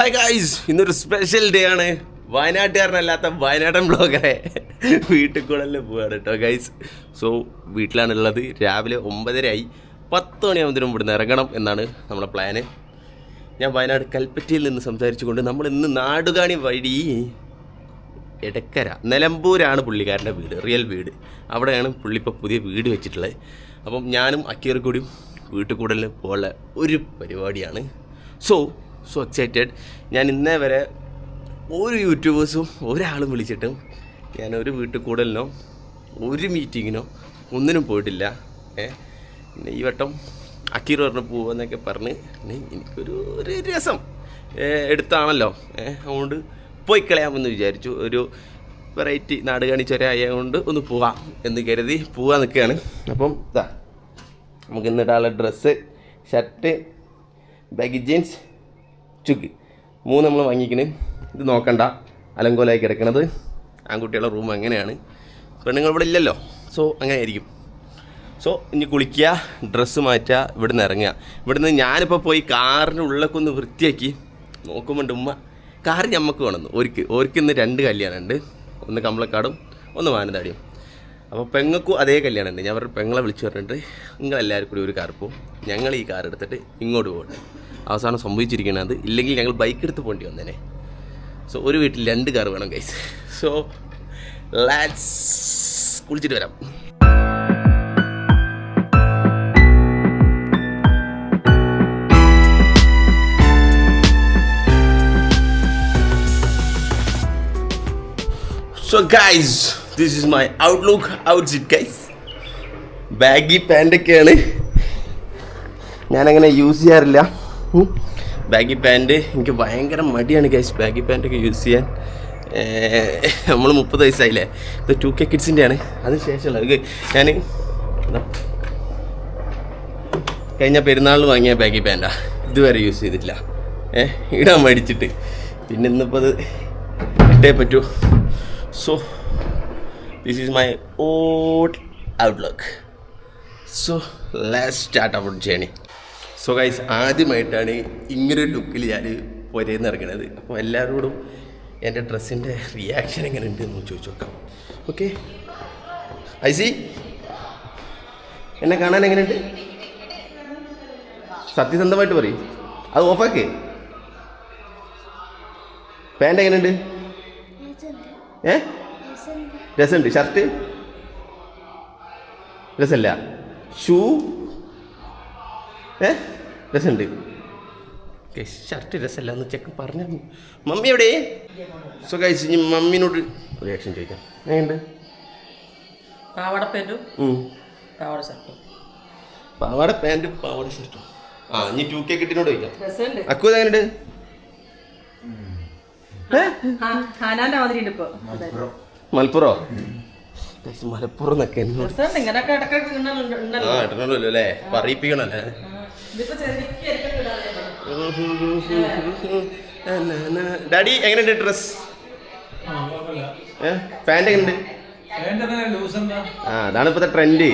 Hi guys ഇന്നൊരു special day ആണ്. വയനാട്ടുകാരനല്ലാത്ത വയനാടൻ ബ്ലോഗറെ വീട്ടിൽ കൂടെ പോവാണ് കേട്ടോ ഗൈസ് സോ വീട്ടിലാണുള്ളത്. രാവിലെ ഒമ്പതരയായി. പത്ത് മണിയാകുമ്പോഴത്തേനും ഇവിടുന്ന് ഇറങ്ങണം എന്നാണ് നമ്മുടെ പ്ലാന് ഞാൻ വയനാട് കൽപ്പറ്റയിൽ നിന്ന് സംസാരിച്ചുകൊണ്ട് നമ്മൾ ഇന്ന് നാടുകാണി വഴി എടക്കര നിലമ്പൂരാണ് പുള്ളിക്കാരന്റെ വീട് റിയൽ വീട്. അവിടെയാണ് പുള്ളി ഇപ്പോൾ പുതിയ വീട് വെച്ചിട്ടുള്ളത്. അപ്പം ഞാനും അക്കിയർ വീട്ടിൽ കൂടുതൽ പോകാനുള്ള ഒരു പരിപാടിയാണ്. സോ സോ എക്സൈറ്റഡ് ഞാൻ ഇന്നേ വരെ ഒരു യൂട്യൂബേഴ്സും ഒരാളും വിളിച്ചിട്ടും ഞാൻ ഒരു വീട്ടിൽ കൂടലിനോ ഒരു മീറ്റിങ്ങിനോ ഒന്നിനും പോയിട്ടില്ല. ഏ പിന്നെ ഈ വട്ടം അക്കീർ പറഞ്ഞ് പോവാന്നൊക്കെ പറഞ്ഞ് എനിക്കൊരു ഒരു രസം എടുത്താണല്ലോ. ഏ അതുകൊണ്ട് പോയി കളയാമെന്ന് വിചാരിച്ചു. ഒരു വെറൈറ്റി നാട് കാണിച്ചൊരെ ആയതുകൊണ്ട് ഒന്ന് പോവാം എന്ന് കരുതി പോവാൻ നിൽക്കുകയാണ്. അപ്പം ഇതാ നമുക്ക് ഇന്ന് ഇടാനുള്ള ഡ്രസ്സ് ഷർട്ട് ബാഗ് ജീൻസ് ചുക്ക് മൂന്ന് നമ്മൾ വാങ്ങിക്കണ്. ഇത് നോക്കണ്ട. അലങ്കോലായി കിടക്കണത്. ആൺകുട്ടികളുടെ റൂം അങ്ങനെയാണ്. പെണ്ണുങ്ങൾ ഇവിടെ ഇല്ലല്ലോ. സോ അങ്ങനെ ആയിരിക്കും സോ ഇനി കുളിക്കുക ഡ്രസ്സ് മാറ്റുക ഇവിടുന്ന് ഇറങ്ങുക. ഇവിടുന്ന് ഞാനിപ്പോൾ പോയി കാറിന്റെ ഉള്ളൊക്കെ ഒന്ന് വൃത്തിയാക്കി നോക്കുമ്പോണ്ട് ഉമ്മ. കാർ ഞമ്മക്ക് വേണമെന്ന് ഒരുക്ക് ഓർക്ക് ഇന്ന് രണ്ട് കല്യാണമുണ്ട് ഒന്ന് കമ്പളക്കാടും ഒന്ന് മാനന്താടിയും അപ്പോൾ പെങ്ങൾക്കും അതേ കല്യാണമുണ്ട് ഞാൻ അവരുടെ പെങ്ങളെ വിളിച്ചു പറഞ്ഞിട്ട് നിങ്ങളെല്ലാവർക്കും കൂടി ഒരു കാർ പോവും ഞങ്ങൾ ഈ കാർ എടുത്തിട്ട് ഇങ്ങോട്ട് പോകട്ടെ. അവസാനം സംഭവിച്ചിരിക്കുന്നത് ഇല്ലെങ്കിൽ ഞങ്ങൾ ബൈക്ക് എടുത്ത് പോകേണ്ടി വന്നേനെ. സോ ഒരു വീട്ടിൽ രണ്ട് കാർ വേണം ഗൈസ് സോ ലാറ്റ്സ് കുളിച്ചിട്ട് വരാം. So guys this is my outlook outfit guys baggy പാന്റൊക്കെയാണ് ഞാനങ്ങനെ യൂസ് ചെയ്യാറില്ല. ബാഗി പാന്റ് എനിക്ക് ഭയങ്കര മടിയാണ് ഗൈസ് ബാഗി പാന്റൊക്കെ യൂസ് ചെയ്യാൻ. നമ്മൾ മുപ്പത് വയസ്സായില്ലേ? ഇത് ടു കെ കിഡ്സിന്റെ ആണ് അതിന് ശേഷമുള്ള ഞാൻ കഴിഞ്ഞ പെരുന്നാളിൽ വാങ്ങിയ ബാഗി പാന്റാ ഇതുവരെ യൂസ് ചെയ്തിട്ടില്ല. ഏഹ് ഇടാൻ മേടിച്ചിട്ട്. പിന്നെ ഇന്നിപ്പോൾ അത് ഇട്ടേ പറ്റൂ. So this is my out outlook so last start our journey so guys ആദ്യമായിട്ടാണ് ഇങ്ങനൊരു ലുക്കിൽ ഞാൻ പുരയിൽ ഇറങ്ങണത്. അപ്പോൾ എല്ലാവരോടും എന്റെ ഡ്രസ്സിന്റെ റിയാക്ഷൻ എങ്ങനെ ഉണ്ട് എന്ന് ചോദിച്ചു നോക്കാം. ഓക്കെ ഐസി എന്നെ കാണാൻ എങ്ങനെയുണ്ട്? സത്യസന്ധമായിട്ട് പറയും. അത് ഓഫാക്കേ പാന്റ് എങ്ങനെയുണ്ട്? ഏ? രസമുണ്ട്. ഷർട്ട് രസമല്ല. ഷൂ ഏ? രസമുണ്ട്. ഷർട്ട് രസമല്ല എന്ന് ചെക്ക് പറഞ്ഞു മമ്മി എവിടെ? സോ കഴിച്ച് ഇനി മമ്മീനോട് റിയാക്ഷൻ ചോദിക്കാം. എങ്ങനെയുണ്ട്? പാവാട പാന്റും. പാവാട ഷർട്ടും പാവാട പാന്റും പാവാട ഷർട്ടും ആ ഇനി ടു കെ കിട്ടിനോട് ചോദിക്കാം. അക്കു എങ്ങനെയുണ്ട്? മലപ്പുറോ. മലപ്പുറം? എന്നൊക്കെ ആ ഇടണല്ലോ അല്ലേ? പറയിപ്പിക്കണല്ലേ? ഡാഡി എങ്ങനെയുണ്ട് ഡ്രസ് പാന്റ് പാന്റ് എങ്ങനെയുണ്ട് ആ അതാണ് ഇപ്പോഴത്തെ ട്രെൻഡ്.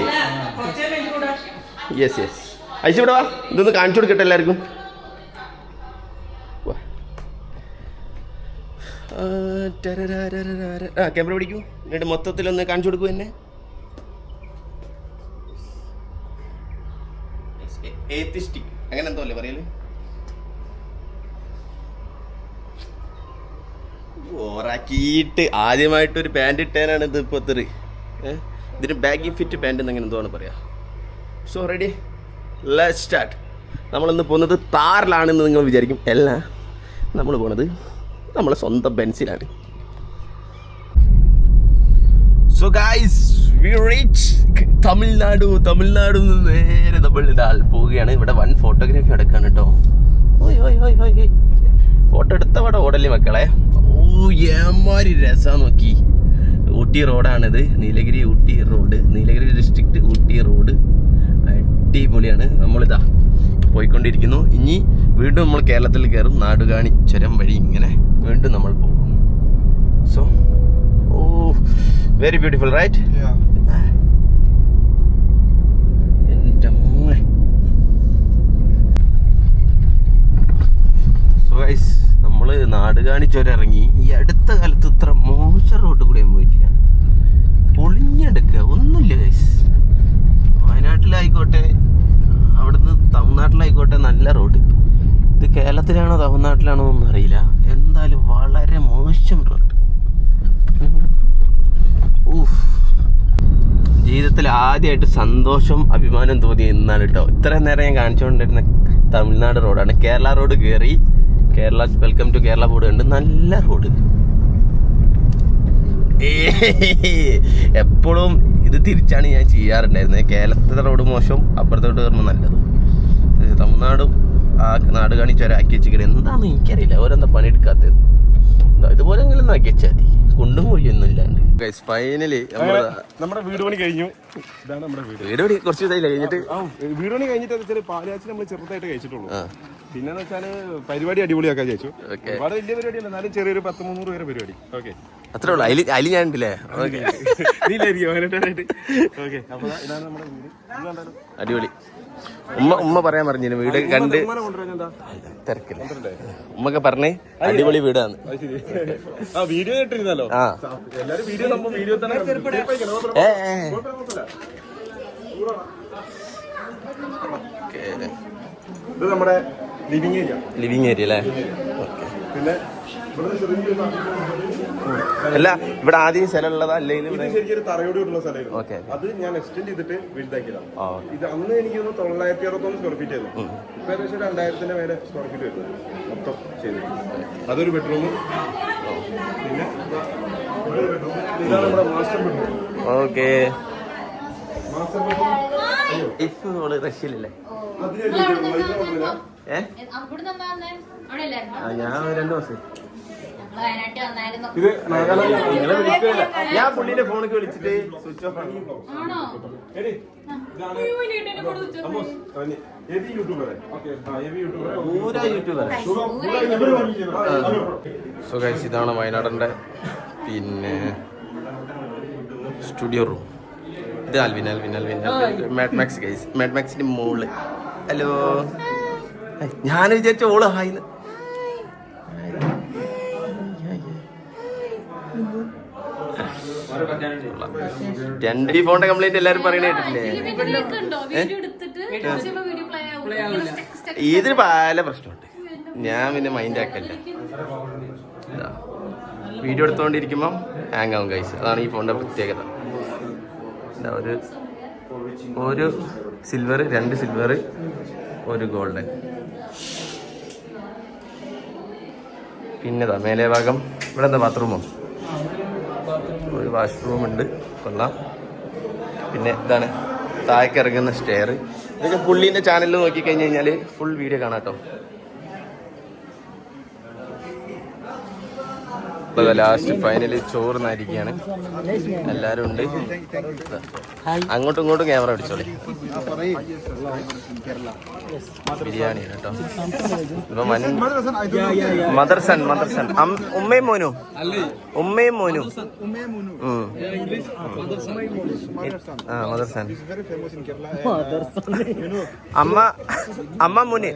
യെസ് യെസ് അയച്ചു ഇവിടെ വാ. ഇതൊന്ന് കാണിച്ചു കൊടുക്കട്ടെ എല്ലാവർക്കും. ആ ക്യാമറ പിടിക്കൂ. എന്നിട്ട് മൊത്തത്തിലൊന്ന് കാണിച്ചു കൊടുക്കൂ എന്നെ. ഏത്തിസ്റ്റിക് അങ്ങനെ എന്തോ അല്ലേ പറയൽ? ഓറാക്കിയിട്ട് ആദ്യമായിട്ട് ഒരു പാന്റ് ഇട്ടാനാണ് ഇത് ഇപ്പോഴത്തെ ഏഹ് ഇതിന് ബാഗി ഫിറ്റ് പാന്റ് എന്നങ്ങനെ എന്തോ ആണ് പറയാ. സോ റെഡി ലെറ്റ് സ്റ്റാർട്ട് നമ്മളിന്ന് പോകുന്നത് താറിലാണെന്ന് നിങ്ങൾ വിചാരിക്കും. അല്ല നമ്മൾ പോണത് നമ്മളെ സ്വന്തം ബെൻസിലാണ് so guys we reach Tamil Nadu Tamil Nadu നേരെ നമ്മൾ ഇതാൽ പോവുകയാണ്. ഇവിടെ വൺ ഫോട്ടോഗ്രാഫി നടക്കാണ് കേട്ടോ ഫോട്ടോ എടുത്തവിടെ ഓടല്ലേ മക്കളെ. ഓ ഏമാരി രസം നോക്കി. Ooty റോഡാണിത്. Nilgiri Ooty road. Nilgiri district Ooty road. അടിപൊളിയാണ്. നമ്മളിതാ പോയിക്കൊണ്ടിരിക്കുന്നു. ഇനി വീണ്ടും നമ്മൾ കേരളത്തിൽ കയറും. നാടുകാണി ചുരം വഴി ഇങ്ങനെ വീണ്ടും നമ്മൾ പോകും so oh very beautiful right എന്റെ മോനെ. സോ ഗൈസ് നമ്മൾ നാടുകാണി ചുരം ഇറങ്ങി ഈ അടുത്ത കാലത്ത് ഇത്ര മോശം റോഡ് കൂടെ ഞാൻ പോയിട്ടില്ല. പൊളിഞ്ഞെടുക്കുക. ഒന്നുമില്ല ഗൈസ് വയനാട്ടിലായിക്കോട്ടെ അവിടുന്ന് തമിഴ്നാട്ടിലായിക്കോട്ടെ നല്ല റോഡ് ഇത് കേരളത്തിലാണോ തമിഴ്നാട്ടിലാണോ ഒന്നും അറിയില്ല. എന്തായാലും വളരെ മോശം റോഡ് ജീവിതത്തിൽ ആദ്യമായിട്ട് സന്തോഷം അഭിമാനം തോന്നിയ ഇന്നാണ് കേട്ടോ ഇത്രയും നേരം ഞാൻ കാണിച്ചുകൊണ്ടിരുന്ന തമിഴ്നാട് റോഡാണ്. കേരള റോഡ് കയറി Kerala welcome to Kerala board ഉണ്ട് നല്ല റോഡ്. എപ്പോഴും ഇത് തിരിച്ചാണ് ഞാൻ ചെയ്യാറുണ്ടായിരുന്നത്. കേരളത്തിലെ റോഡ് മോശം അപ്പുറത്തോട്ട് കയറുമ്പോൾ നല്ലത്. തമിഴ്നാടും ആ നാട് കാണിച്ചൊരാക്കി വെച്ചിട്ട് എന്താണെന്ന് എനിക്കറിയില്ല. ഓരെന്താ പണിയെടുക്കാത്തത്? ഇതുപോലെ എങ്കിലും ആക്കി വെച്ചാൽ മതി. കുണ്ടും കുഴിയൊന്നും ഇല്ലാണ്ട്. ഫൈനലി നമ്മൾ നമ്മുടെ വീട് പണി കഴിഞ്ഞു. ഇതാണ് നമ്മുടെ വീട്. വീട് പണി കുറച്ച് ഇതായില്ല കഴിഞ്ഞിട്ട്? വീട് പണി കഴിഞ്ഞിട്ട് വെച്ചാൽ പാലാച്ചി നമ്മൾ ചെറുതായിട്ട് കഴിച്ചിട്ടുള്ളൂ. പിന്നെ വെച്ചാൽ പരിപാടി അടിപൊളിയാക്കാൻ ചോദിച്ചു ഒരുപാട് വലിയ പരിപാടിയല്ല എന്നാലും ചെറിയൊരു പത്ത് മുന്നൂറ് പേരെ പരിപാടി. ഓക്കെ. അത്രേ ഉള്ളൂ. അതിൽ അതിൽ ഞാൻ ഉണ്ടല്ലേ ഓക്കെ. ഓക്കെ അപ്പൊ ദാ ഇതാണ് നമ്മുടെ വീട്. ഇത് അടിപൊളി. ഉമ്മ ഉമ്മ പറയാൻ പറഞ്ഞു വീട് കണ്ട് തിരക്കില്ല ഉമ്മൊക്കെ പറഞ്ഞേ അടിപൊളി വീടാണ്. വീഡിയോ ആ. ഏ. ഇത് നമ്മുടെ ലിവിങ് ഏരിയ ലിവിങ് ഏരിയ അല്ലേ അല്ല ഇവിടെ ആദ്യം സ്ഥലം ഉള്ളതാ? അല്ലെങ്കിൽ ശരിക്കും ഒരു തറയോടുള്ള സ്ഥലമായിരുന്നു. ഓക്കെ അത് ഞാൻ എക്സ്റ്റെൻഡ് ചെയ്തിട്ട് വലുതാക്കിയതാണ്. ഇത് അന്ന് എനിക്ക് തൊള്ളായിരത്തി അറുപത്തൊന്ന് സ്ക്വയർ ഫീറ്റ് ആയിരുന്നു ഇപ്പൊ ഏകദേശം രണ്ടായിരത്തിന്റെ മേലെ സ്ക്വയർ ഫീറ്റ് വരുന്നത് മൊത്തം ചെയ്തു. അതൊരു ബെഡ്റൂം പിന്നെ. ഇതാണ് നമ്മുടെ master bedroom okay. Master bedroom if റഷ്യയിലല്ലേ അതിന് ഞാൻ രണ്ടു ദിവസം. ഇത് ഞാൻ പുള്ളിന്റെ ഫോണിൽ വിളിച്ചിട്ട് സ്വിച്ച് ഓഫ് ആണ്. സോ ഗൈസ് ഇതാണ് വയനാടിന്റെ പിന്നെ സ്റ്റുഡിയോ റൂം ഇത് Alvin Alvin Alvin Mad Max guys Mad മാക്സിന്റെ മോൾ. ഹലോ ഞാൻ വിചാരിച്ച ഓൾ ഹായിന്ന് രണ്ട് ഈ ഫോണിന്റെ കംപ്ലൈന്റ് എല്ലാരും പറയണേട്ടില്ലേ കേട്ടിട്ടില്ലേ. ഇതിന് പല പ്രശ്നമുണ്ട്. ഞാൻ പിന്നെ മൈൻഡ് ആക്കല്ല. വീഡിയോ എടുത്തുകൊണ്ടിരിക്കുമ്പോൾ ഹാങ് ആവും കൈസ് അതാണ് ഈ ഫോണിന്റെ പ്രത്യേകത. ഇതാ ഒരു ഒരു സിൽവർ രണ്ട് സിൽവർ ഒരു ഗോൾഡൻ പിന്നെതാ മേലെ ഭാഗം ഇവിടെ എന്താ ബാത്റൂമോ? ഒരു വാഷ്റൂം ഉണ്ട് കൊള്ളാം. പിന്നെ ഇതാണ് താഴേക്ക് ഇറങ്ങുന്ന സ്റ്റെയർ ഇതൊക്കെ പുള്ളീന്റെ ചാനലിൽ നോക്കി കഴിഞ്ഞ് കഴിഞ്ഞാൽ ഫുൾ വീഡിയോ കാണാം കേട്ടോ. ലാസ്റ്റ് ഫൈനലി ചോറുന്നായിരിക്കുകയാണ് എല്ലാവരും ഉണ്ട്. അങ്ങോട്ടും ഇങ്ങോട്ടും ക്യാമറ പിടിച്ചോളി. ബിരിയാണി കേട്ടോ. ഇപ്പൊ മദർസൺ മദർസൺ ഉമ്മയും മോനും. ഉമ്മയും മോനും. ആ മദർസൺ അമ്മ അമ്മ മുനി.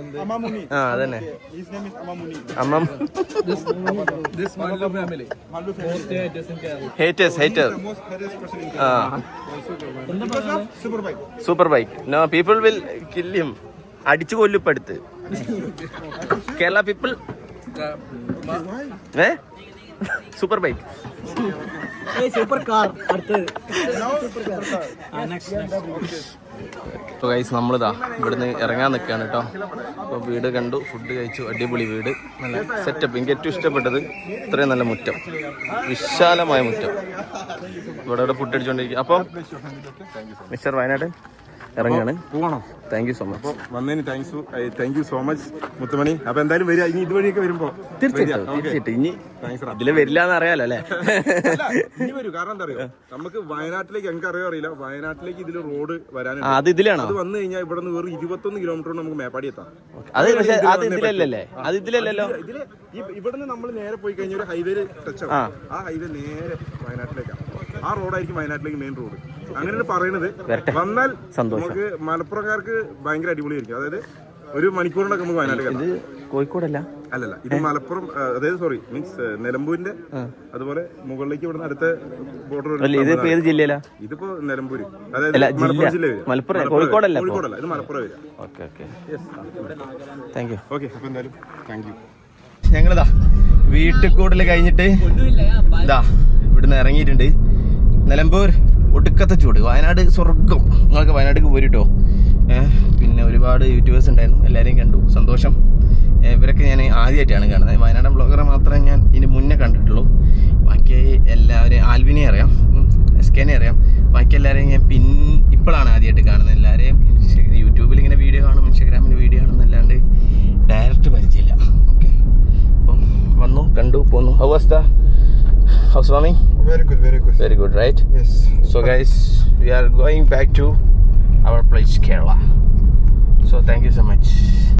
ആ അതന്നെ. അമ്മ ഹേറ്റേഴ്സ് ഹേറ്റർ ആ super bike no people will കില്ലിയും അടിച്ചു കൊല്ലും ഇപ്പൊ അടുത്ത്. Kerala people a super bike super car അടുത്തത് ഇപ്പോൾ കൈസ് നമ്മളിതാ ഇവിടുന്ന് ഇറങ്ങാൻ നിൽക്കുകയാണ് കേട്ടോ അപ്പോൾ വീട് കണ്ടു ഫുഡ് കഴിച്ചു അടിപൊളി വീട്. നല്ല സെറ്റപ്പ് എനിക്ക് ഏറ്റവും ഇഷ്ടപ്പെട്ടത് ഇത്രയും നല്ല മുറ്റം. വിശാലമായ മുറ്റം. ഇവിടെ ഇവിടെ ഫുഡ് അടിച്ചുകൊണ്ടിരിക്കും അപ്പോൾ മിസ്റ്റർ വയനാട്? ഇറങ്ങുകയാണ് പോകണം താങ്ക് യു സോ മച്ച് വന്നതിന് thanks thank you so much മുത്തുമണി. അപ്പൊ എന്തായാലും വരിക. ഇനി ഇതുവഴിയൊക്കെ വരുമ്പോ തീർച്ചയായിട്ടും തീർച്ചയായിട്ടും. ഇനി ഇതിൽ വരില്ല എന്ന് അറിയാലോ അല്ലേ ഇനി വരും. കാരണം എന്താ അറിയോ? നമുക്ക് വയനാട്ടിലേക്ക് എനിക്ക് അറിയോ അറിയില്ല. വയനാട്ടിലേക്ക് ഇതിൽ റോഡ് വരാൻ അത് ഇതിലാണോ? അത് വന്നു കഴിഞ്ഞാൽ ഇവിടെ നിന്ന് വെറും ഇരുപത്തൊന്ന് കിലോമീറ്റർ നമുക്ക് മേപ്പാടി എത്താം. അത് പക്ഷേ അത് ഇതിലല്ലേ? അത് ഇതിലല്ലോ ഇതിൽ ഇവിടുന്ന് നമ്മൾ നേരെ പോയി കഴിഞ്ഞാൽ ഒരു ഹൈവേയിൽ ടച്ച്. ആവും. ആ. ഹൈവേ നേരെ വയനാട്ടിലേക്കാണ് ആ റോഡായിരിക്കും വയനാട്ടിലേക്ക് മെയിൻ റോഡ് അങ്ങനെയാണ് പറയണത്. വന്നാൽ. നമുക്ക് മലപ്പുറക്കാർക്ക് ഭയങ്കര അടിപൊളിയായിരിക്കും. അതായത് ഒരു മണിക്കൂറിനൊക്കെ നമുക്ക് വയനാട്ടിൽ കോഴിക്കോടല്ല? അല്ലല്ല ഇത് മലപ്പുറം അതായത് സോറി മീൻസ് നിലമ്പൂരിന്റെ അതുപോലെ മുകളിലേക്ക് ഇവിടുന്ന് അടുത്ത ബോർഡർ അല്ല ഇത് ഇപ്പൊ ഏത് ജില്ലയിലാ? ഇതിപ്പോ നിലമ്പൂര്. അതായത് മലപ്പുറം ജില്ല. മലപ്പുറം. കോഴിക്കോടല്ല? കോഴിക്കോടല്ല ഇത് മലപ്പുറം വരിക. Okay okay. Thank you okay അപ്പൊ എന്തായാലും താങ്ക് യു ഞങ്ങളിതാ വീട്ടിൽ കൂടുതൽ കഴിഞ്ഞിട്ട് ഇതാ ഇവിടുന്ന് ഇറങ്ങിയിട്ടുണ്ട്. നിലമ്പൂർ ഒടുക്കത്തെ ചൂട്. വയനാട് സ്വർഗം നിങ്ങൾക്ക് വയനാട്ടിലേക്ക് പോരിട്ടോ പിന്നെ ഒരുപാട് യൂട്യൂബേഴ്സ് ഉണ്ടായിരുന്നു. എല്ലാവരെയും കണ്ടു. സന്തോഷം. ഇവരൊക്കെ ഞാൻ ആദ്യമായിട്ടാണ് കാണുന്നത്. വയനാട് ബ്ലോഗറെ മാത്രമേ ഞാൻ ഇതിന് മുന്നേ കണ്ടിട്ടുള്ളൂ. ബാക്കി എല്ലാവരെയും ആൽവിനെ അറിയാം. എസ് കെനെ അറിയാം. ബാക്കി എല്ലാവരെയും ഞാൻ പിൻ ഇപ്പോഴാണ് ആദ്യമായിട്ട് കാണുന്നത്. എല്ലാവരെയും യൂട്യൂബിൽ ഇങ്ങനെ വീഡിയോ കാണും ഇൻസ്റ്റാഗ്രാമിൽ വീഡിയോ കാണും എന്നല്ലാണ്ട് ഡയറക്റ്റ് പരിചയമില്ല. ഓക്കെ അപ്പം വന്നു കണ്ടു പോന്നു. How was the house very good very good. Very good right? Yes. So guys we are going back to our place kerala. So thank you so much.